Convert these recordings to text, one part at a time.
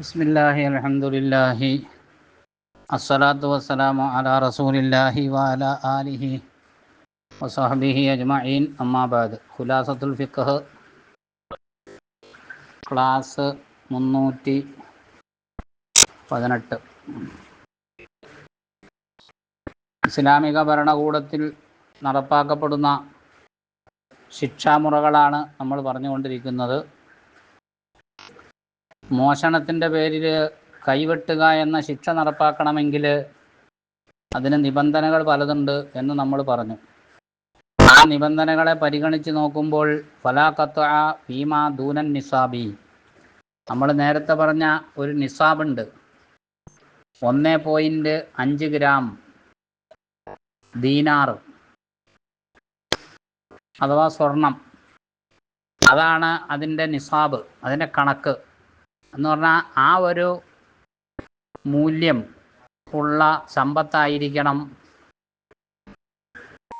ബിസ്മില്ലാഹി അലഹമുല്ലാഹി അസ്സലാത്തു വസ്സലാമു അലാ റസൂലില്ലാഹി വഅല ആലിഹി വസഹബിഹി അജ്മഈൻ. അമ്മാബാദ് ഖുലാസത്തുൽ ഫിഖ്ഹ്. ക്ലാസ് മുന്നൂറ്റി പതിനെട്ട്. ഇസ്ലാമിക ഭരണകൂടത്തിൽ നടപ്പാക്കപ്പെടുന്ന ശിക്ഷാമുറകളാണ് നമ്മൾ പറഞ്ഞുകൊണ്ടിരിക്കുന്നത്. മോഷണത്തിന്റെ പേരിൽ കൈവെട്ടുക എന്ന ശിക്ഷ നടപ്പാക്കണമെങ്കിൽ അതിന് നിബന്ധനകൾ പലതുണ്ട് എന്ന് നമ്മൾ പറഞ്ഞു. ആ നിബന്ധനകളെ പരിഗണിച്ച് നോക്കുമ്പോൾ ഫലാഖത്ത ഭീമ ദൂനൻ നിസാബി. നമ്മൾ നേരത്തെ പറഞ്ഞ ഒരു നിസാബുണ്ട്. ഒന്ന് പോയിന്റ് അഞ്ച് ഗ്രാം ദീനാർ അഥവാ സ്വർണം. അതാണ് അതിന്റെ നിസാബ് അതിന്റെ കണക്ക്. എന്ന് പറഞ്ഞാൽ ആ ഒരു മൂല്യം ഉള്ള സമ്പത്തായിരിക്കണം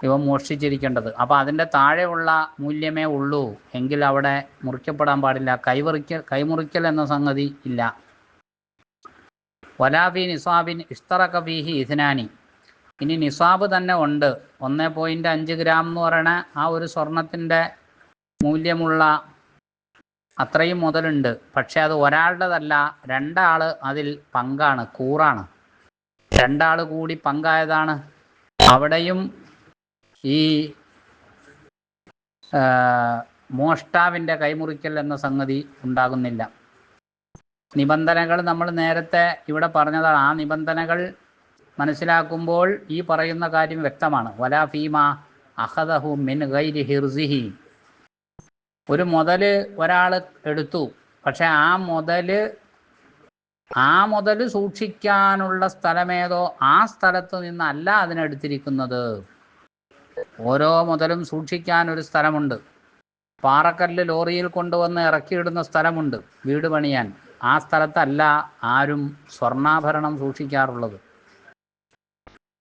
ഇവ മോഷ്ടിച്ചിരിക്കേണ്ടത്. അപ്പോൾ അതിന്റെ താഴെയുള്ള മൂല്യമേ ഉള്ളൂ. എങ്കിൽ അവിടെ മുറിക്കപ്പെടാൻ പാടില്ല. കൈമുറിക്കൽ കൈമുറിക്കൽ എന്ന സംഗതി ഇല്ല. വലാബി നിസാബിൻ ഇസ്തറക്ക ഫീഹി ഇഥനാനി ഇനി നിസാബ് തന്നെ ഉണ്ട്. ഒന്ന് പോയിന്റ് അഞ്ച് ഗ്രാം എന്ന് പറയുന്ന ആ ഒരു സ്വർണത്തിന്റെ മൂല്യമുള്ള അത്രയും മുതലുണ്ട്. പക്ഷെ അത് ഒരാളുടേതല്ല രണ്ടാൾ അതിൽ പങ്കാണ് കൂറാണ്. രണ്ടാൾ കൂടി പങ്കായതാണ്. അവിടെയും ഈ മോഷ്ടാവിന്റെ കൈമുറിക്കൽ എന്ന സംഗതി ഉണ്ടാകുന്നില്ല. നിബന്ധനകൾ നമ്മൾ നേരത്തെ ഇവിടെ പറഞ്ഞതാണ്. ആ നിബന്ധനകൾ മനസ്സിലാക്കുമ്പോൾ ഈ പറയുന്ന കാര്യം വ്യക്തമാണ്. വലാ ഫീമ അഹദഹു മിൻ ഗൈരി ഹിർസിഹി ഒരു മുതൽ ഒരാൾ എടുത്തു. പക്ഷെ ആ മുതൽ ആ മുതൽ സൂക്ഷിക്കാനുള്ള സ്ഥലമേതോ ആ സ്ഥലത്ത് നിന്നല്ല അതിനെടുത്തിരിക്കുന്നത് ഓരോ മുതലും സൂക്ഷിക്കാൻ ഒരു സ്ഥലമുണ്ട്. പാറക്കല്ല് ലോറിയിൽ കൊണ്ടുവന്ന് ഇറക്കിയിടുന്ന സ്ഥലമുണ്ട് വീട് പണിയാൻ. ആ സ്ഥലത്തല്ല ആരും സ്വർണാഭരണം സൂക്ഷിക്കാറുള്ളത്.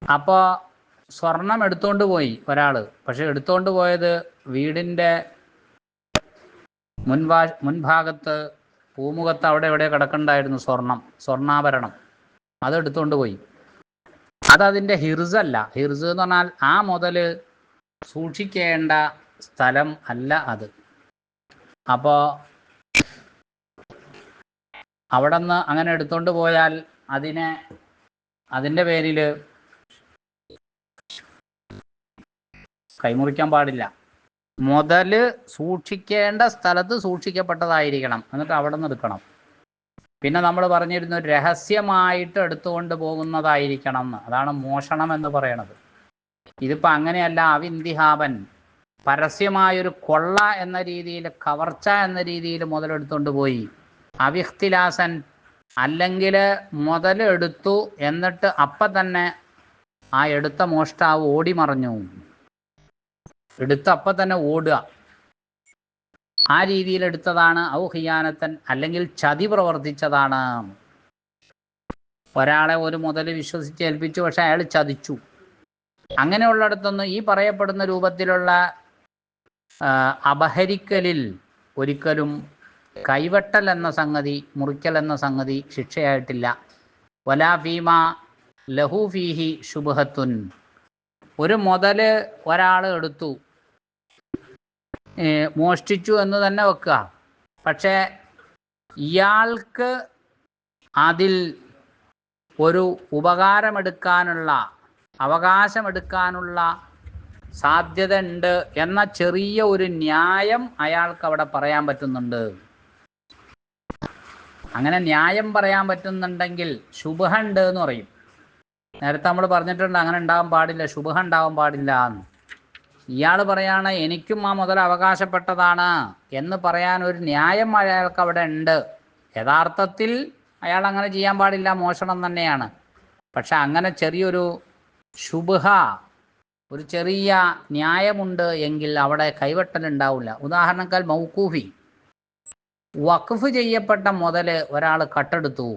അപ്പോൾ സ്വർണം എടുത്തുകൊണ്ട് പോയി ഒരാൾ പക്ഷെ എടുത്തുകൊണ്ട് പോയത് വീടിന്റെ മുൻഭാ മുൻഭാഗത്ത് പൂമുഖത്ത് അവിടെ എവിടെ കിടക്കണ്ടായിരുന്നു സ്വർണം സ്വർണാഭരണം. അത് എടുത്തുകൊണ്ട് പോയി. അതതിന്റെ ഹിർസ് അല്ല. ഹിർസ് എന്ന് പറഞ്ഞാൽ ആ മുതൽ സൂക്ഷിക്കേണ്ട സ്ഥലം അല്ല അത്. അപ്പോൾ അവിടെ നിന്ന് അങ്ങനെ എടുത്തുകൊണ്ട് പോയാൽ അതിനെ അതിന്റെ പേരിൽ കൈമുറിക്കാൻ പാടില്ല. മുതൽ സൂക്ഷിക്കേണ്ട സ്ഥലത്ത് സൂക്ഷിക്കപ്പെട്ടതായിരിക്കണം. എന്നിട്ട് അവിടെ നിന്ന് എടുക്കണം. പിന്നെ നമ്മൾ പറഞ്ഞിരുന്നു രഹസ്യമായിട്ട് എടുത്തുകൊണ്ട് പോകുന്നതായിരിക്കണം എന്ന്. അതാണ് മോഷണം എന്ന് പറയണത്. ഇതിപ്പോൾ അങ്ങനെയല്ല അവിന്തിഹാപൻ പരസ്യമായൊരു കൊള്ള എന്ന രീതിയിൽ കവർച്ച എന്ന രീതിയിൽ മുതലെടുത്തുകൊണ്ട് പോയി. അവിഹ്തിലാസൻ അല്ലെങ്കിൽ മുതലെടുത്തു എന്നിട്ട് അപ്പം തന്നെ ആ എടുത്ത മോഷ്ടാവ് ഓടി മറഞ്ഞു എടുത്ത് അപ്പം തന്നെ ഓടുക. ആ രീതിയിൽ എടുത്തതാണ് ഔ ഹിയാനത്തൻ അല്ലെങ്കിൽ ചതി പ്രവർത്തിച്ചതാണ്. ഒരാളെ ഒരു മുതൽ വിശ്വസിച്ച് ഏൽപ്പിച്ചു പക്ഷെ അയാൾ ചതിച്ചു. അങ്ങനെയുള്ളിടത്തൊന്നും ഈ പറയപ്പെടുന്ന രൂപത്തിലുള്ള അപഹരിക്കലിൽ ഒരിക്കലും കൈവെട്ടൽ എന്ന സംഗതി മുറിക്കൽ എന്ന സംഗതി ശിക്ഷയായിട്ടില്ല. വലാ ഭീമ ലഹു ഫീഹി ശുഭഹത്തുൻ ഒരു മുതൽ ഒരാൾ എടുത്തു. മോഷ്ടിച്ചു എന്ന് തന്നെ വെക്കുക. പക്ഷേ ഇയാൾക്ക് അതിൽ ഒരു ഉപകാരമെടുക്കാനുള്ള അവകാശമെടുക്കാനുള്ള സാധ്യത ഉണ്ട് എന്ന ചെറിയ ഒരു ന്യായം അയാൾക്ക് അവിടെ പറയാൻ പറ്റുന്നുണ്ട്. അങ്ങനെ ന്യായം പറയാൻ പറ്റുന്നുണ്ടെങ്കിൽ ശുഭ ഉണ്ട് എന്ന് പറയും. നേരത്തെ നമ്മൾ പറഞ്ഞിട്ടുണ്ട് അങ്ങനെ ഉണ്ടാവാൻ പാടില്ല ശുഭ ഉണ്ടാവാൻ പാടില്ല എന്ന്. ഇയാൾ പറയാണ് എനിക്കും ആ മുതൽ അവകാശപ്പെട്ടതാണ് എന്ന് പറയാൻ ഒരു ന്യായം അയാൾക്ക് അവിടെ ഉണ്ട്. യഥാർത്ഥത്തിൽ അയാൾ അങ്ങനെ ചെയ്യാൻ പാടില്ല മോഷണം തന്നെയാണ്. പക്ഷെ അങ്ങനെ ചെറിയൊരു ശുഭ ഒരു ചെറിയ ന്യായമുണ്ട് എങ്കിൽ അവിടെ കൈവെട്ടലുണ്ടാവില്ല. ഉദാഹരണക്കാൽ മൗക്കൂഫി വഖഫ് ചെയ്യപ്പെട്ട മുതൽ ഒരാൾ കട്ടെടുത്തു.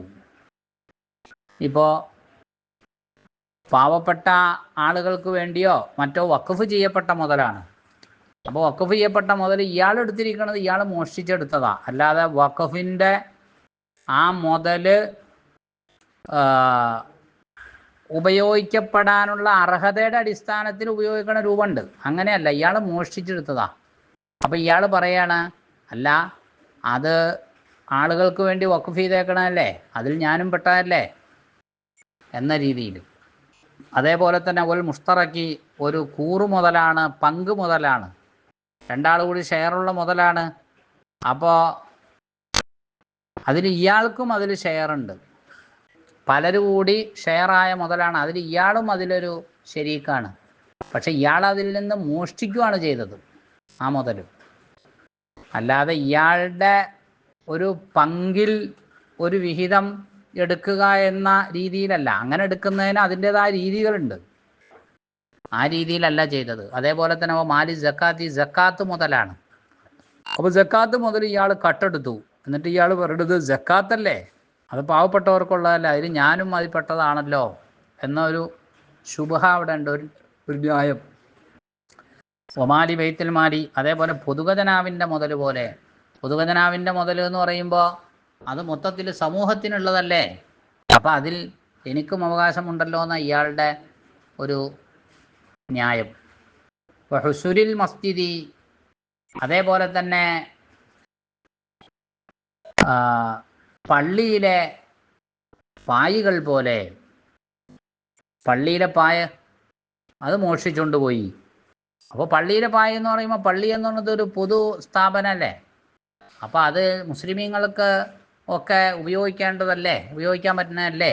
ഇപ്പോൾ പാവപ്പെട്ട ആളുകൾക്ക് വേണ്ടിയോ മറ്റോ വക്കഫ് ചെയ്യപ്പെട്ട മുതലാണ്. അപ്പോൾ വക്കഫ് ചെയ്യപ്പെട്ട മുതൽ ഇയാൾ എടുത്തിരിക്കുന്നത് ഇയാൾ മോഷ്ടിച്ചെടുത്തതാ. അല്ലാതെ വക്കഫിന്റെ ആ മുതൽ ഉപയോഗിക്കപ്പെടാനുള്ള അർഹതയുടെ അടിസ്ഥാനത്തിൽ ഉപയോഗിക്കുന്ന രൂപമുണ്ട്. അങ്ങനെയല്ല ഇയാൾ മോഷ്ടിച്ചെടുത്തതാ. അപ്പം ഇയാൾ പറയാണ് അല്ല അത് ആളുകൾക്ക് വേണ്ടി വക്കഫ് ചെയ്തേക്കണമല്ലേ അതിൽ ഞാനും പെട്ടതല്ലേ? എന്ന രീതിയിൽ. അതേപോലെ തന്നെ ഒരു മുഷ്തറക്കി ഒരു കൂറു മുതലാണ് പങ്ക് മുതലാണ്. രണ്ടാൾ കൂടി ഷെയറുള്ള മുതലാണ്. അപ്പോൾ അതിൽ ഇയാൾക്കും അതിൽ ഷെയറുണ്ട് പലരും കൂടി ഷെയറായ മുതലാണ്. അതിൽ ഇയാളും അതിലൊരു ശരീക്കാണ്. പക്ഷെ ഇയാൾ അതിൽ നിന്ന് മോഷ്ടിക്കുകയാണ് ചെയ്തത് ആ മുതലും. അല്ലാതെ ഇയാളുടെ ഒരു പങ്കിൽ ഒരു വിഹിതം എടുക്കുക എന്ന രീതിയിലല്ല. അങ്ങനെ എടുക്കുന്നതിന് അതിന്റെതായ രീതികളുണ്ട്. ആ രീതിയിലല്ല ചെയ്തത്. അതേപോലെ തന്നെ മാലി ജക്കാത്ത് ഈ ജക്കാത്ത് മുതലാണ്. അപ്പോൾ ജക്കാത്ത് മുതൽ ഇയാൾ കട്ടെടുത്തു. എന്നിട്ട് ഇയാൾ പറയുന്നത് ജക്കാത്തല്ലേ? അത് പാവപ്പെട്ടവർക്കുള്ളതല്ല. അതിൽ ഞാനും അതിൽപ്പെട്ടതാണല്ലോ എന്നൊരു ശുഭ അവിടെ ഉണ്ട്. ഒരു ഒരു ന്യായം. ഒമാലി ബെയ്ത്തിൽ മാലി അതേപോലെ പൊതുഖജനാവിന്റെ മുതൽ പോലെ. പൊതുഖജനാവിന്റെ മുതൽ എന്ന് പറയുമ്പോൾ അത് മൊത്തത്തിൽ സമൂഹത്തിനുള്ളതല്ലേ? അപ്പം അതിൽ എനിക്കും അവകാശമുണ്ടല്ലോ എന്ന ഇയാളുടെ ഒരു ന്യായം. ഹുസുരിൽ മസ്ജിദി അതേപോലെ തന്നെ പള്ളിയിലെ പായികൾ പോലെ പള്ളിയിലെ പായ അത് മോഷ്ടിച്ചുകൊണ്ട് പോയി. അപ്പോൾ പള്ളിയിലെ പായ എന്ന് പറയുമ്പോൾ പള്ളി എന്ന് പറയുന്നത് ഒരു പൊതു സ്ഥാപനമല്ലേ അപ്പോൾ അത് മുസ്ലിമീങ്ങൾക്ക് ഒക്കെ ഉപയോഗിക്കേണ്ടതല്ലേ? ഉപയോഗിക്കാൻ പറ്റുന്നതല്ലേ?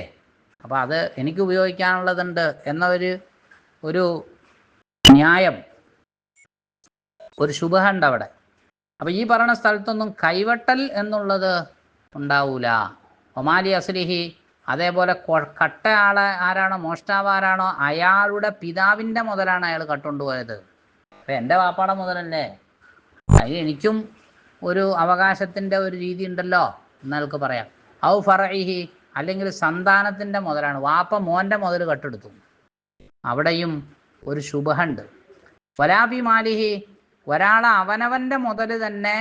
അപ്പോൾ അത് എനിക്ക് ഉപയോഗിക്കാനുള്ളതുണ്ട് എന്ന ഒരു ഒരു ന്യായം ഒരു ശുഭഹണ്ട് അവിടെ. അപ്പോൾ ഈ പറയുന്ന സ്ഥലത്തൊന്നും കൈവട്ടൽ എന്നുള്ളത് ഉണ്ടാവൂല. ഒമാലി അസ്ലിഹി അതേപോലെ കട്ടയാളെ ആരാണോ മോഷ്ടാവ് ആരാണോ അയാളുടെ പിതാവിന്റെ മുതലാണ് അയാൾ കട്ടുകൊണ്ടുപോയത്. അപ്പം എന്റെ വാപ്പാടെ മുതലല്ലേ? അതിന് എനിക്കും ഒരു അവകാശത്തിന്റെ ഒരു രീതി ഉണ്ടല്ലോ. എന്നയാൾക്ക് പറയാം. ഔ ഫറഹി അല്ലെങ്കിൽ സന്താനത്തിന്റെ മുതലാണ്. വാപ്പ മോന്റെ മുതൽ കട്ടെടുത്തു. അവിടെയും ഒരു ശുഭണ്ട് വലാബി മാലിഹി ഒരാൾ അവനവന്റെ മുതൽ തന്നെ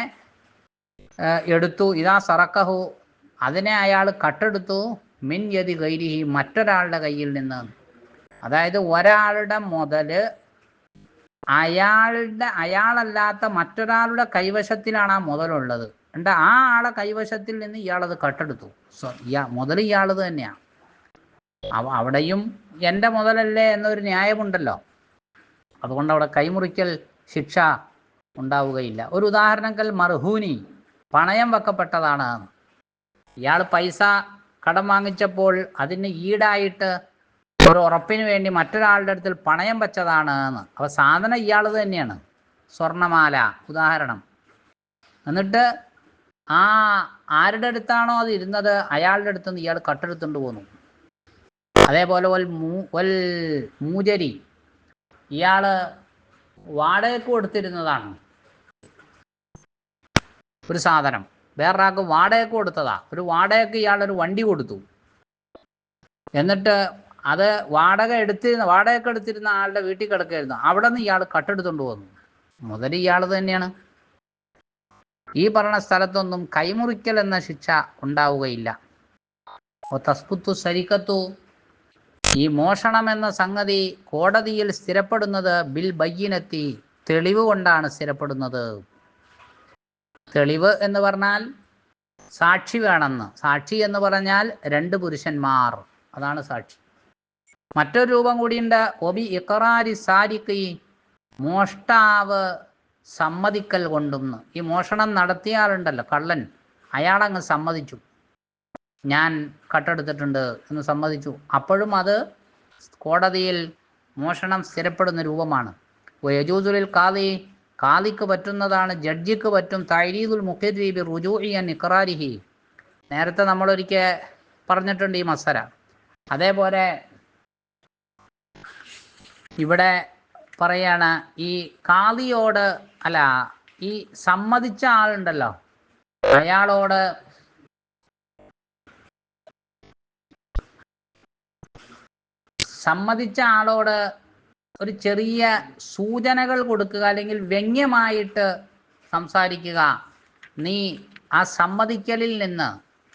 എടുത്തു. ഇതാ സറക്കഹു അതിനെ അയാൾ കട്ടെടുത്തു. മിൻ യതി കൈരിഹി മറ്റൊരാളുടെ കയ്യിൽ നിന്ന്. അതായത് ഒരാളുടെ മുതൽ അയാളുടെ അയാളല്ലാത്ത മറ്റൊരാളുടെ കൈവശത്തിലാണ് ആ മുതലുള്ളത്. എന്നിട്ട് ആ ആളെ കൈവശത്തിൽ നിന്ന് ഇയാളത് കട്ടെടുത്തു. ഇയാ മുതൽ ഇയാളത് തന്നെയാണ് അവ- അവിടെയും എന്റെ മുതലല്ലേ എന്നൊരു ന്യായമുണ്ടല്ലോ. അതുകൊണ്ട് അവിടെ കൈമുറിക്കൽ ശിക്ഷ ഉണ്ടാവുകയില്ല. ഒരു ഉദാഹരണം കൽ മർഹൂനി പണയം വെക്കപ്പെട്ടതാണ്. ഇയാൾ പൈസ കടം വാങ്ങിച്ചപ്പോൾ അതിന് ഈടായിട്ട് ഒരു ഉറപ്പിന് വേണ്ടി മറ്റൊരാളുടെ അടുത്തിൽ പണയം വെച്ചതാണ് എന്ന്. അപ്പോൾ സാധനം ഇയാൾ തന്നെയാണ്. സ്വർണമാല ഉദാഹരണം. എന്നിട്ട് ആ ആരുടെ അടുത്താണോ അത് ഇരുന്നത്? അയാളുടെ അടുത്ത് നിന്ന് ഇയാൾ കട്ടെടുത്തുകൊണ്ട് പോന്നു. അതേപോലെ ഒൽ മൂജരി ഇയാൾ വാടകയ്ക്ക് കൊടുത്തിരുന്നതാണ്. ഒരു സാധനം. വേറൊരാൾക്ക് വാടകയ്ക്ക് കൊടുത്തതാ. ഒരു വാടകയ്ക്ക് ഇയാളൊരു വണ്ടി കൊടുത്തു. എന്നിട്ട് അത് വാടക എടുത്തിരുന്ന വാടകയ്ക്ക് എടുത്തിരുന്ന ആളുടെ വീട്ടിൽ കിടക്കായിരുന്നു അവിടെ നിന്ന് ഇയാൾ കട്ടെടുത്തുകൊണ്ട് പോന്നു. മുതൽ ഇയാൾ തന്നെയാണ്. ഈ പറഞ്ഞ സ്ഥലത്തൊന്നും കൈമുറിക്കൽ എന്ന ശിക്ഷ ഉണ്ടാവുകയില്ല. തസ്കുത്തു സരിക്കത്തു ഈ മോഷണം എന്ന സംഗതി കോടതിയിൽ സ്ഥിരപ്പെടുന്നത് ബിൽ ബയ്യനെത്തി തെളിവ് കൊണ്ടാണ് സ്ഥിരപ്പെടുന്നത്. തെളിവ് എന്ന് പറഞ്ഞാൽ സാക്ഷി വേണമെന്ന്. സാക്ഷി എന്ന് പറഞ്ഞാൽ രണ്ട് പുരുഷന്മാർ. അതാണ് സാക്ഷി. മറ്റൊരു രൂപം കൂടിയുണ്ട്. ഒബി ഇക്കറാരി സാരിക്ക് മോഷ്ടാവ് സമ്മതിക്കൽ കൊണ്ടുന്ന്. ഈ മോഷണം നടത്തിയ ആളുണ്ടല്ലോ കള്ളൻ. അയാളങ്ങ് സമ്മതിച്ചു. ഞാൻ കട്ടെടുത്തിട്ടുണ്ട് എന്ന് സമ്മതിച്ചു. അപ്പോഴും അത് കോടതിയിൽ മോഷണം സ്ഥിരപ്പെടുന്ന രൂപമാണ്. യജൂസുലിൽ കാതി കാതിക്ക് പറ്റുന്നതാണ് ജഡ്ജിക്ക് പറ്റും തൈരീദുൽ മുഖരീബി റുജൂഇയൻ ഇക്രാരിഹി നേരത്തെ നമ്മളൊരിക്കൽ പറഞ്ഞിട്ടുണ്ട് ഈ മസര അതേപോലെ ഇവിടെ പറയാണ് ഈ കാളിയോട് അല്ല ഈ സമ്മതിച്ച ആളുണ്ടല്ലോ. അയാളോട് സമ്മതിച്ച ആളോട് ഒരു ചെറിയ സൂചനകൾ കൊടുക്കുക അല്ലെങ്കിൽ വ്യംഗ്യമായിട്ട് സംസാരിക്കുക. നീ ആ സമ്മതിക്കലിൽ നിന്ന്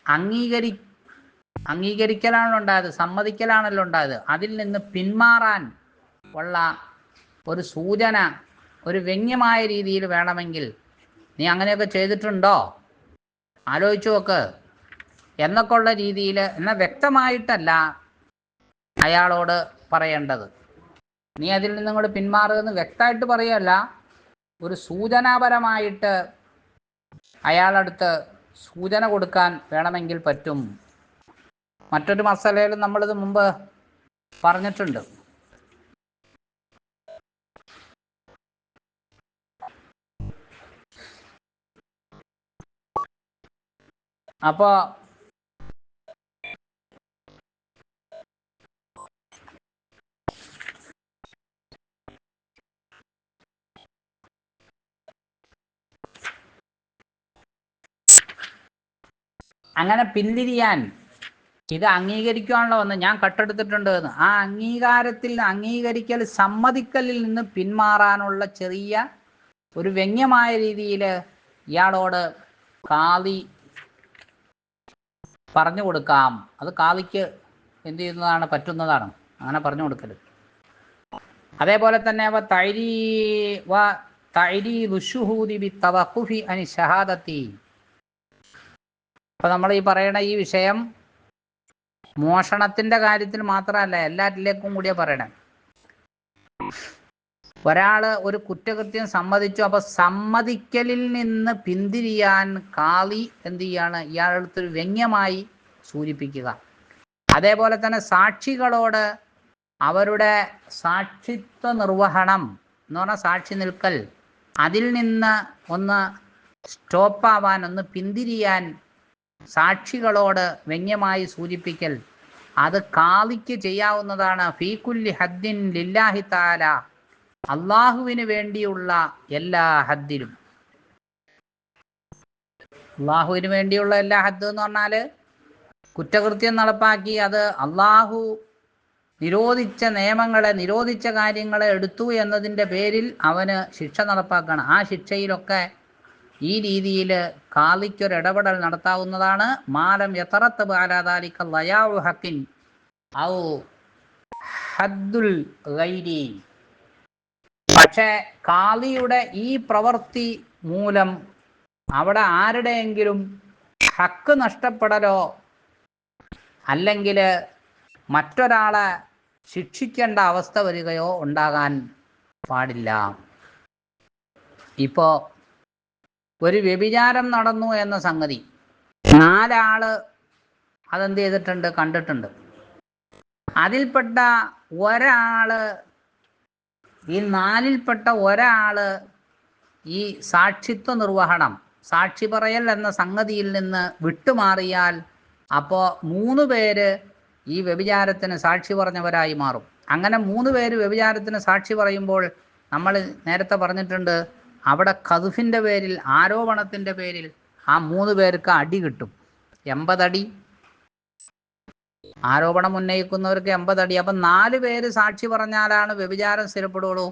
അംഗീകരി അംഗീകരിക്കലാണല്ലോ ഉണ്ടായത് സമ്മതിക്കലാണല്ലോ ഉണ്ടായത്. അതിൽ നിന്ന് പിന്മാറാൻ ഉള്ള ഒരു സൂചന ഒരു വ്യംഗ്യമായ രീതിയിൽ വേണമെങ്കിൽ നീ അങ്ങനെയൊക്കെ ചെയ്തിട്ടുണ്ടോ? ആലോചിച്ചു നോക്ക്. എന്നൊക്കെ ഉള്ള രീതിയിൽ എന്നാൽ വ്യക്തമായിട്ടല്ല അയാളോട് പറയേണ്ടത്. നീ അതിൽ നിന്നും കൂടെ പിന്മാറുമെന്ന് വ്യക്തമായിട്ട് പറയല്ല ഒരു സൂചനാപരമായിട്ട് അയാളടുത്ത് സൂചന കൊടുക്കാൻ വേണമെങ്കിൽ പറ്റും. മറ്റൊരു മസലയിൽ നമ്മളിത് മുമ്പ് പറഞ്ഞിട്ടുണ്ട്. അപ്പോൾ അങ്ങനെ പിന്തിരിയാൻ ഇത് അംഗീകരിക്കുവാണല്ലോ വന്ന് ഞാൻ കട്ടെടുത്തിട്ടുണ്ട് എന്ന്. ആ അംഗീകാരത്തിൽ അംഗീകരിക്കൽ സമ്മതിക്കലിൽ നിന്ന് പിന്മാറാനുള്ള ചെറിയ ഒരു വ്യംഗ്യമായ രീതിയിൽ ഇയാളോട് കാളി പറഞ്ഞു കൊടുക്കാം. അത് കാവിക്ക് എന്ത് ചെയ്യുന്നതാണ് പറ്റുന്നതാണ്. അങ്ങനെ പറഞ്ഞു കൊടുക്കരുത്. അതേപോലെ തന്നെ വ തൈരി വ തൈരി റുഷുഹൂദി ബി അനി ഷഹാദത്തി അപ്പൊ നമ്മൾ ഈ പറയണ ഈ വിഷയം മോഷണത്തിന്റെ കാര്യത്തിൽ മാത്രമല്ല എല്ലാറ്റിലേക്കും കൂടിയാ പറയണേ. ഒരാൾ ഒരു കുറ്റകൃത്യം സമ്മതിച്ചു അപ്പൊ സമ്മതിക്കലിൽ നിന്ന് പിന്തിരിയാൻ കാളി എന്ത് ചെയ്യാണ്? ഇയാളടുത്തൊരു വ്യംഗ്യമായി സൂചിപ്പിക്കുക. അതേപോലെ തന്നെ സാക്ഷികളോട് അവരുടെ സാക്ഷിത്വ നിർവഹണം എന്ന് പറഞ്ഞാൽ സാക്ഷി നിൽക്കൽ അതിൽ നിന്ന് ഒന്ന് സ്റ്റോപ്പാവാൻ ഒന്ന് പിന്തിരിയാൻ സാക്ഷികളോട് വ്യംഗ്യമായി സൂചിപ്പിക്കൽ. അത് കാളിക്ക് ചെയ്യാവുന്നതാണ്. ഫീകുല്ലി ഹദ്ദിൻ ലില്ലാഹി താല അള്ളാഹുവിന് വേണ്ടിയുള്ള എല്ലാ ഹദ്ദിലും. അള്ളാഹുവിന് വേണ്ടിയുള്ള എല്ലാ ഹദ് എന്ന് പറഞ്ഞാൽ കുറ്റകൃത്യം നടപ്പാക്കി അത് അള്ളാഹു നിരോധിച്ച നിയമങ്ങളെ നിരോധിച്ച കാര്യങ്ങളെ എടുത്തു എന്നതിന്റെ പേരിൽ അവന് ശിക്ഷ നടപ്പാക്കണം. ആ ശിക്ഷയിലൊക്കെ ഈ രീതിയിൽ കാളിക്കൊരു ഇടപെടൽ നടത്താവുന്നതാണ്. മാലം യത്തറത്ത് ബാലാതാലിക്ക ലയാൽ ഹക്കിൻ ഔ ഹദ്ദുൽ ഗൈരി. പക്ഷേ കാളിയുടെ ഈ പ്രവൃത്തി മൂലം അവിടെ ആരുടെയെങ്കിലും ഹക്ക് നഷ്ടപ്പെടലോ അല്ലെങ്കിൽ മറ്റൊരാളെ ശിക്ഷിക്കേണ്ട അവസ്ഥ വരികയോ ഉണ്ടാകാൻ പാടില്ല. ഇപ്പോൾ ഒരു വ്യഭിചാരം നടന്നു എന്ന സംഗതി. നാലാൾ അതെന്ത് ചെയ്തിട്ടുണ്ട് കണ്ടിട്ടുണ്ട്. അതിൽപ്പെട്ട ഒരാൾ ഈ നാലിൽപ്പെട്ട ഒരാൾ ഈ സാക്ഷിത്വ നിർവഹണം സാക്ഷി പറയൽ എന്ന സംഗതിയിൽ നിന്ന് വിട്ടുമാറിയാൽ അപ്പോൾ മൂന്ന് പേര് ഈ വ്യഭിചാരത്തിന് സാക്ഷി പറഞ്ഞവരായി മാറും. അങ്ങനെ മൂന്ന് പേര് വ്യഭിചാരത്തിന് സാക്ഷി പറയുമ്പോൾ നമ്മൾ നേരത്തെ പറഞ്ഞിട്ടുണ്ട് അവിടെ കതുഫിന്റെ പേരിൽ ആരോപണത്തിന്റെ പേരിൽ ആ മൂന്ന് പേർക്ക് അടി കിട്ടും. എൺപതടി ആരോപണം ഉന്നയിക്കുന്നവർക്ക് എൺപതടി അപ്പം നാല് പേര് സാക്ഷി പറഞ്ഞാലാണ് വ്യഭിചാരം സ്ഥിരപ്പെടുകയുള്ളൂ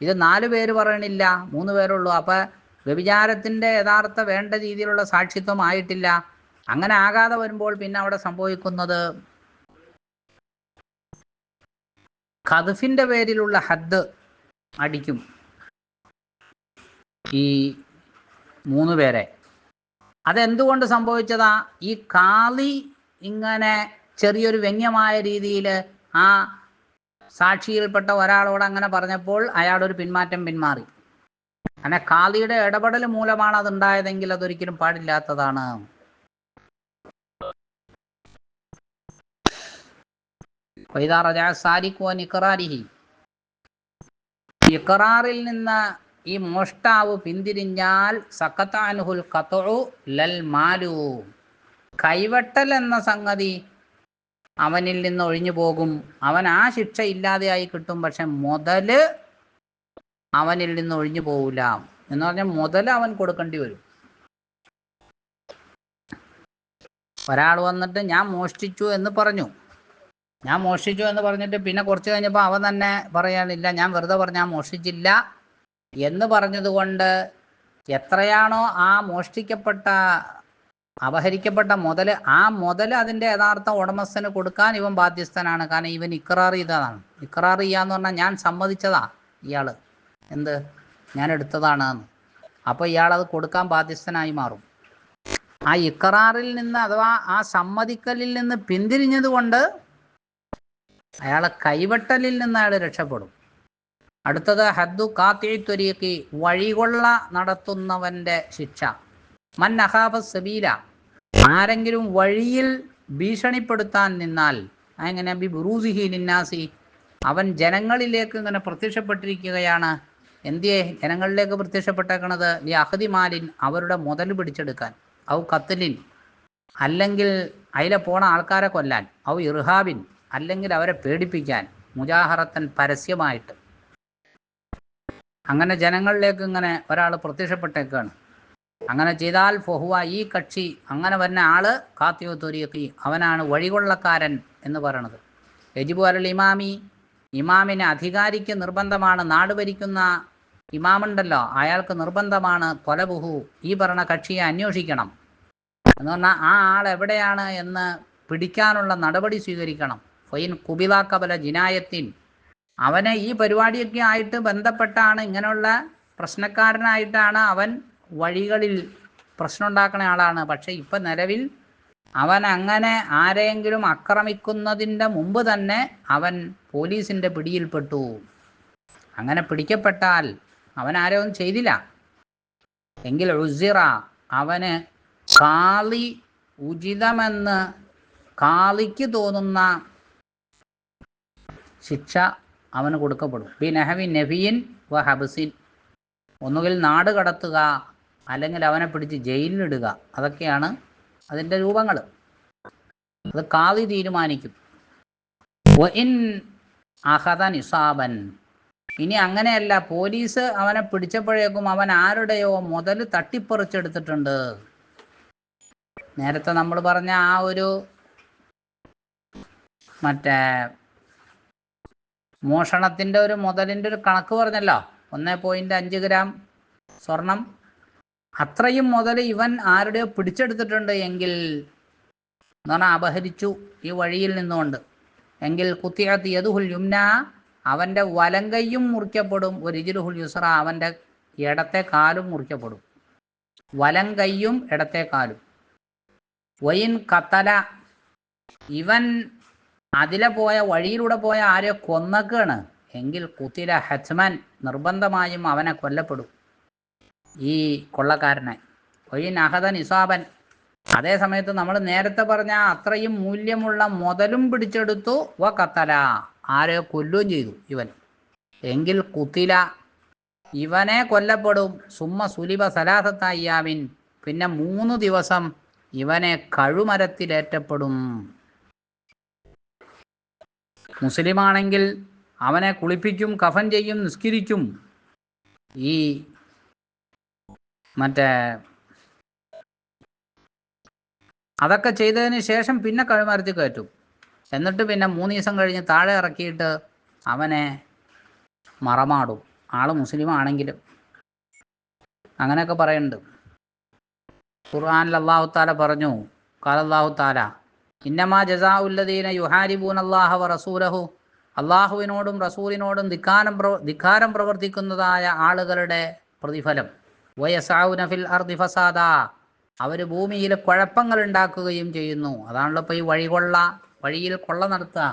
ഇത് നാല് പേര് പറയണില്ല മൂന്ന് പേരുള്ളൂ. അപ്പം വ്യഭിചാരത്തിന്റെ യഥാർത്ഥ വേണ്ട രീതിയിലുള്ള സാക്ഷിത്വം ആയിട്ടില്ല. അങ്ങനെ ആകാതെ വരുമ്പോൾ പിന്നെ അവിടെ സംഭവിക്കുന്നത് കതുഫിന്റെ പേരിലുള്ള ഹദ് അടിക്കും. ഈ മൂന്ന് പേരെ. അതെന്തുകൊണ്ട് സംഭവിച്ചതാ? ഈ കാളി ഇങ്ങനെ ചെറിയൊരു വ്യംഗ്യമായ രീതിയിൽ ആ സാക്ഷിയിൽപ്പെട്ട ഒരാളോട് അങ്ങനെ പറഞ്ഞപ്പോൾ അയാളൊരു പിന്മാറ്റം പിന്മാറി. അങ്ങനെ കാളിയുടെ ഇടപെടൽ മൂലമാണ് അതുണ്ടായതെങ്കിൽ അതൊരിക്കലും പാടില്ലാത്തതാണ്. ഇക്കറാറിൽ നിന്ന് ഈ മോഷ്ടാവ് പിന്തിരിഞ്ഞാൽ സക്കത്താനുഹുൽ ലൽ മാലു. കൈവട്ടൽ എന്ന സംഗതി അവനിൽ നിന്ന് ഒഴിഞ്ഞു പോകും. അവൻ ആ ശിക്ഷ ഇല്ലാതെയായി കിട്ടും. പക്ഷെ മുതൽ അവനിൽ നിന്ന് ഒഴിഞ്ഞു പോവില്ല. എന്ന് പറഞ്ഞാൽ മുതൽ അവൻ കൊടുക്കേണ്ടി വരും. ഒരാൾ വന്നിട്ട് ഞാൻ മോഷ്ടിച്ചു എന്ന് പറഞ്ഞു. ഞാൻ മോഷ്ടിച്ചു എന്ന് പറഞ്ഞിട്ട് പിന്നെ കുറച്ച് കഴിഞ്ഞപ്പോൾ അവൻ തന്നെ പറയാനില്ല ഞാൻ വെറുതെ പറഞ്ഞു ഞാൻ മോഷ്ടിച്ചില്ല എന്ന് പറഞ്ഞതുകൊണ്ട് എത്രയാണോ ആ മോഷ്ടിക്കപ്പെട്ട അപഹരിക്കപ്പെട്ട മുതൽ ആ മുതൽ അതിന്റെ യഥാർത്ഥ ഉടമസ്ഥന് കൊടുക്കാൻ ഇവൻ ബാധ്യസ്ഥനാണ്. കാരണം ഇവൻ ഇക്രാർ ചെയ്തതാണ്. ഇക്രാർ ചെയ്യാന്ന് പറഞ്ഞാൽ ഞാൻ സമ്മതിച്ചതാ ഇയാൾ എന്ത്? ഞാൻ എടുത്തതാണ് അപ്പോൾ ഇയാളത് കൊടുക്കാൻ ബാധ്യസ്ഥനായി മാറും. ആ ഇക്കറാറിൽ നിന്ന് അഥവാ ആ സമ്മതിക്കലിൽ നിന്ന് പിന്തിരിഞ്ഞത് കൊണ്ട് അയാളെ കൈവെട്ടലിൽ നിന്ന് അയാൾ രക്ഷപ്പെടും. അടുത്തത് ഹദ്ദു കാത്തിത്വരീക്കി വഴികൊള്ള നടത്തുന്നവന്റെ ശിക്ഷ. മൻ അഹാബ സബീല. ആരെങ്കിലും വഴിയിൽ ഭീഷണിപ്പെടുത്താൻ നിന്നാൽ അങ്ങനെ ബി ബുറൂസിഹി നിന്നാസി അവൻ ജനങ്ങളിലേക്ക് ഇങ്ങനെ പ്രത്യക്ഷപ്പെട്ടിരിക്കുകയാണ്. എന്തിയെ? ജനങ്ങളിലേക്ക് പ്രത്യക്ഷപ്പെട്ടേക്കണത്? അഹദി മാലിൻ അവരുടെ മുതൽ പിടിച്ചെടുക്കാൻ. ഔ കത്തലിൻ അല്ലെങ്കിൽ അതിലെ പോണ ആൾക്കാരെ കൊല്ലാൻ. ഔ ഇർഹാബിൻ. അല്ലെങ്കിൽ അവരെ പേടിപ്പിക്കാൻ. മുജാഹറത്തൻ പരസ്യമായിട്ട്. അങ്ങനെ ജനങ്ങളിലേക്ക് ഇങ്ങനെ ഒരാൾ പ്രത്യക്ഷപ്പെട്ടേക്കാണ്. അങ്ങനെ ചെയ്താൽ ഫൊഹുവ ഈ കക്ഷി അങ്ങനെ വരുന്ന ആൾ കാത്തിയോ തൊരിയക്കി അവനാണ് വഴികൊള്ളക്കാരൻ എന്ന് പറയണത്. യജിബു അലൽ ഇമാമി ഇമാമിന് അധികാരിക്ക് നിർബന്ധമാണ്. നാട് ഭരിക്കുന്ന ഇമാമുണ്ടല്ലോ അയാൾക്ക് നിർബന്ധമാണ് കൊലബുഹു. ഈ പറഞ്ഞ കക്ഷിയെ അന്വേഷിക്കണം. എന്ന് പറഞ്ഞാൽ ആ ആൾ എവിടെയാണ് എന്ന് പിടിക്കാനുള്ള നടപടി സ്വീകരിക്കണം. ഫൈൻ കുബിലാക്കബല ജിനായത്തിൻ. അവനെ ഈ പരിപാടിയൊക്കെ ആയിട്ട് ബന്ധപ്പെട്ടാണ് ഇങ്ങനെയുള്ള പ്രശ്നക്കാരനായിട്ടാണ് അവൻ വഴികളിൽ പ്രശ്നം ഉണ്ടാക്കുന്ന ആളാണ്. പക്ഷെ ഇപ്പം നിലവിൽ അവൻ അങ്ങനെ ആരെങ്കിലും ആക്രമിക്കുന്നതിന്റെ മുമ്പ് തന്നെ അവൻ പോലീസിന്റെ പിടിയിൽപ്പെട്ടു. അങ്ങനെ പിടിക്കപ്പെട്ടാൽ അവൻ ആരോ ഒന്നും ചെയ്തില്ല. എങ്കിൽ ഉസിറ അവന് കാളി ഉചിതമെന്ന് കാളിക്ക് തോന്നുന്ന ശിക്ഷ അവന് കൊടുക്കപ്പെടും. ബി നെഹവി നബിയിൻ വ ഹബസിൻ. ഒന്നുകിൽ നാട് കടത്തുക അല്ലെങ്കിൽ അവനെ പിടിച്ച് ജയിലിലിടുക. അതൊക്കെയാണ് അതിന്റെ രൂപങ്ങൾ അത് കാതി തീരുമാനിക്കും. അഹദ നിസാബൻ. ഇനി അങ്ങനെയല്ല പോലീസ് അവനെ പിടിച്ചപ്പോഴേക്കും അവൻ ആരുടെയോ മുതൽ തട്ടിപ്പറിച്ചെടുത്തിട്ടുണ്ട്. നേരത്തെ നമ്മൾ പറഞ്ഞ ആ ഒരു മറ്റേ മോഷണത്തിന്റെ ഒരു മുതലിന്റെ ഒരു കണക്ക് പറഞ്ഞല്ലോ. ഒന്ന് പോയിന്റ് അഞ്ച് ഗ്രാം സ്വർണം. അത്രയും മുതൽ ഇവൻ ആരുടെയോ പിടിച്ചെടുത്തിട്ടുണ്ട് എങ്കിൽ എന്ന് പറഞ്ഞാൽ അപഹരിച്ചു ഈ വഴിയിൽ നിന്നുകൊണ്ട്. എങ്കിൽ കുത്തിയത്ത് യദുഹുൽ യുംന അവന്റെ വലങ്കയ്യും മുറിക്കപ്പെടും. ഒരു ഇജിലുഹുൽ യുസ്ര അവന്റെ ഇടത്തെ കാലും മുറിക്കപ്പെടും. വലങ്കയ്യും ഇടത്തെ കാലും. വൈൻ കത്തല ഇവൻ അതിലെ പോയ വഴിയിലൂടെ പോയ ആരെ കൊന്നക്കാണ് എങ്കിൽ കുത്തില ഹച്ച്മൻ നിർബന്ധമായും അവനെ കൊല്ലപ്പെടും. ഈ കൊള്ളക്കാരനെ. ഒയിൻ അഹദൻ നിസാബൻ. അതേ സമയത്ത് നമ്മൾ നേരത്തെ പറഞ്ഞ അത്രയും മൂല്യമുള്ള മുതലും പിടിച്ചെടുത്തു. വ കത്തല. ആരെ കൊല്ലുകയും ചെയ്തു ഇവൻ. എങ്കിൽ കുത്തില. ഇവനെ കൊല്ലപ്പെടും. സുമ്മ സുലിബ സലാസത്തയ്യാമിൻ പിന്നെ മൂന്ന് ദിവസം ഇവനെ കഴുമരത്തിലേറ്റപ്പെടും മുസ്ലിമാണെങ്കിൽ അവനെ കുളിപ്പിക്കും കഫൻ ചെയ്യും നിസ്കരിക്കും. ഈ മറ്റേ അതൊക്കെ ചെയ്തതിന് ശേഷം പിന്നെ കഴുമരത്തിൽ കയറ്റും. എന്നിട്ട് പിന്നെ മൂന്ന് ദിവസം കഴിഞ്ഞ് താഴെ ഇറക്കിയിട്ട് അവനെ മറമാടും. ആൾ മുസ്ലിം ആണെങ്കിലും അങ്ങനെയൊക്കെ പറയുന്നുണ്ട്. ഖുർആാനിൽ അള്ളാഹു താല പറഞ്ഞു കാലല്ലാഹു താല ഇന്നമാ ജസാഉല്ലദീന യുഹാരിബൂൻ അള്ളാഹ വ റസൂലഹു. അള്ളാഹുവിനോടും റസൂലിനോടും ധിക്കാരം പ്രവ ധിക്കാരം പ്രവർത്തിക്കുന്നതായ ആളുകളുടെ പ്രതിഫലം. വയസാവുന ഫിൽ അർദി ഫസാദ. അവർ ഭൂമിയിൽ കുഴപ്പങ്ങൾ ഉണ്ടാക്കുകയും ചെയ്യുന്നു. അതാണല്ലോ ഇപ്പോൾ ഈ വഴികൊള്ള വഴിയിൽ കൊള്ള നടത്തുക.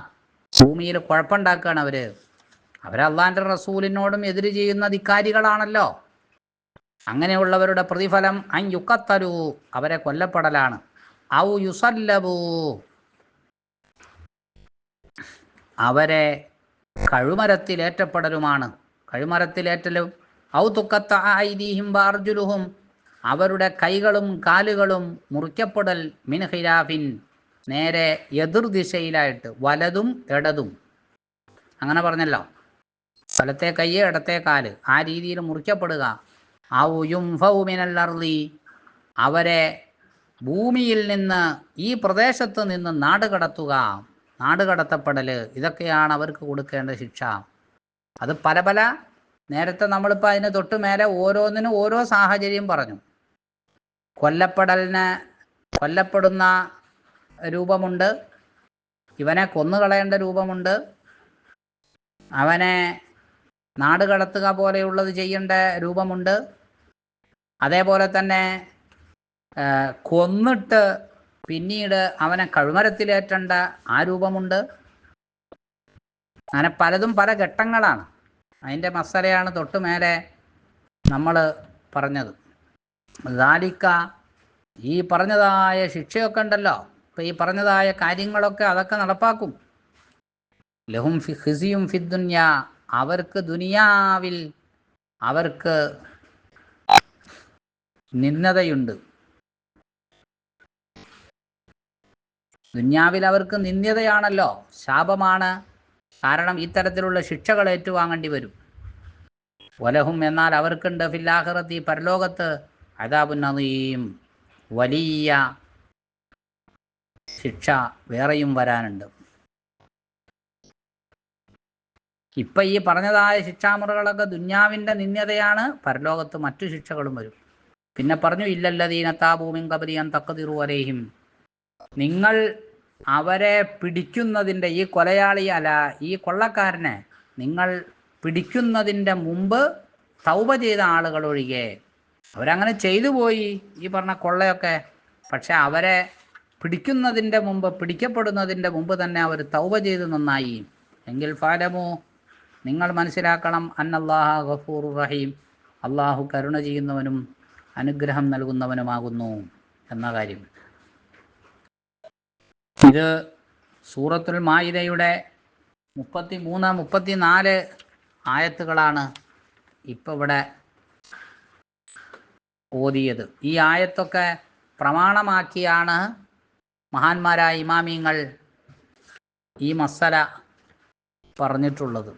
ഭൂമിയിൽ കുഴപ്പമുണ്ടാക്കുകയാണ് അവർ. അള്ളാഹിന്റെ റസൂലിനോടും എതിര് ചെയ്യുന്ന ധിക്കാരികളാണല്ലോ. അങ്ങനെയുള്ളവരുടെ പ്രതിഫലം അൻ അവരെ കൊല്ലപ്പെടലാണ്. ഔ യുസല്ലബു. അവരെ കഴുമരത്തിലേറ്റപ്പെടലുമാണ് കഴുമരത്തിലേറ്റലും ഔ തുക്കത്ത ഐദീഹിം ബാർജുലുഹും. അവരുടെ കൈകളും കാലുകളും മുറിക്കപ്പെടൽ മിൻ ഖിലാഫിൻ. നേരെ എതിർ ദിശയിലായിട്ട് വലതും ഇടതും. അങ്ങനെ പറഞ്ഞല്ലോ. വലത്തെ കയ്യ് ഇടത്തെ കാൽ. ആ രീതിയിൽ മുറിക്കപ്പെടുക. ഔയുംഫൗമിനല്ലർലി അവരെ ഭൂമിയിൽ നിന്ന് ഈ പ്രദേശത്ത് നിന്ന് നാട് കടത്തുക. നാട് കടത്തപ്പെടൽ ഇതൊക്കെയാണ് അവർക്ക് കൊടുക്കേണ്ട ശിക്ഷ. അത് പല പല നേരത്തെ നമ്മളിപ്പോൾ അതിന് തൊട്ട് മേലെ ഓരോന്നിനും ഓരോ സാഹചര്യം പറഞ്ഞു. കൊല്ലപ്പെടലിന് കൊല്ലപ്പെടുന്ന രൂപമുണ്ട്. ഇവനെ കൊന്നുകളയേണ്ട രൂപമുണ്ട്. അവനെ നാട് കടത്തുക പോലെയുള്ളത് ചെയ്യേണ്ട രൂപമുണ്ട്. അതേപോലെ തന്നെ കൊന്നിട്ട് പിന്നീട് അവനെ കഴുമരത്തിലേറ്റേണ്ട ആ രൂപമുണ്ട്. അങ്ങനെ പലതും പല ഘട്ടങ്ങളാണ്. അതിന്റെ മസാലയാണ് തൊട്ടുമേലെ നമ്മൾ പറഞ്ഞത്. ദാലിക്ക ഈ പറഞ്ഞതായ ശിക്ഷയൊക്കെ ഉണ്ടല്ലോ. ഇപ്പം ഈ പറഞ്ഞതായ കാര്യങ്ങളൊക്കെ അതൊക്കെ നടപ്പാക്കും. ലഹും ഫി ഖിസിയും ഫിദ്ദുന്യ അവർക്ക് ദുനിയാവിൽ അവർക്ക് നിന്നതയുണ്ട് ദുന്യാവിൽ അവർക്ക് നിന്ദ്യതയാണല്ലോ ശാപമാണ്. കാരണം ഇത്തരത്തിലുള്ള ശിക്ഷകൾ ഏറ്റുവാങ്ങേണ്ടി വരും. വലഹും എന്നാൽ അവർക്കുണ്ട് ഫില്ലാഹറത്തി പരലോകത്ത് നദീം വലിയ ശിക്ഷ വേറെയും വരാനുണ്ട്. ഇപ്പം ഈ പറഞ്ഞതായ ശിക്ഷാമുറകളൊക്കെ ദുന്യാവിന്റെ നിന്ദ്യതയാണ് പരലോകത്ത് മറ്റു ശിക്ഷകളും വരും. പിന്നെ പറഞ്ഞു ഇല്ലല്ലതീനത്താ ഭൂമിൻ കബലിയാൻ തക്കതിറു വരേഹിം നിങ്ങൾ അവരെ പിടിക്കുന്നതിന്റെ ഈ കൊലയാളി അല്ല ഈ കൊള്ളക്കാരനെ നിങ്ങൾ പിടിക്കുന്നതിന്റെ മുമ്പ് തൗബ ചെയ്ത ആളുകൾ ഒഴികെ അവരങ്ങനെ ചെയ്തു പോയി ഈ പറഞ്ഞ കൊള്ളയൊക്കെ. പക്ഷെ അവരെ പിടിക്കുന്നതിന്റെ മുമ്പ് പിടിക്കപ്പെടുന്നതിന്റെ മുമ്പ് തന്നെ അവർ തൗബ ചെയ്ത് നന്നായി. എങ്കിൽ ഫാലമോ നിങ്ങൾ മനസ്സിലാക്കണം അന്നല്ലാഹ ഗഫൂർ റഹീം. അള്ളാഹു കരുണ ചെയ്യുന്നവനും അനുഗ്രഹം നൽകുന്നവനുമാകുന്നു എന്ന കാര്യം. ഇത് സൂറത്തുൽ മായിദയുടെ മുപ്പത്തി മൂന്ന് മുപ്പത്തി നാല് ആയത്തുകളാണ് ഇപ്പം ഇവിടെ ഓതിയത്. ഈ ആയത്തൊക്കെ പ്രമാണമാക്കിയാണ് മഹാന്മാരായ ഇമാമിങ്ങൾ ഈ മസല പറഞ്ഞിട്ടുള്ളത്.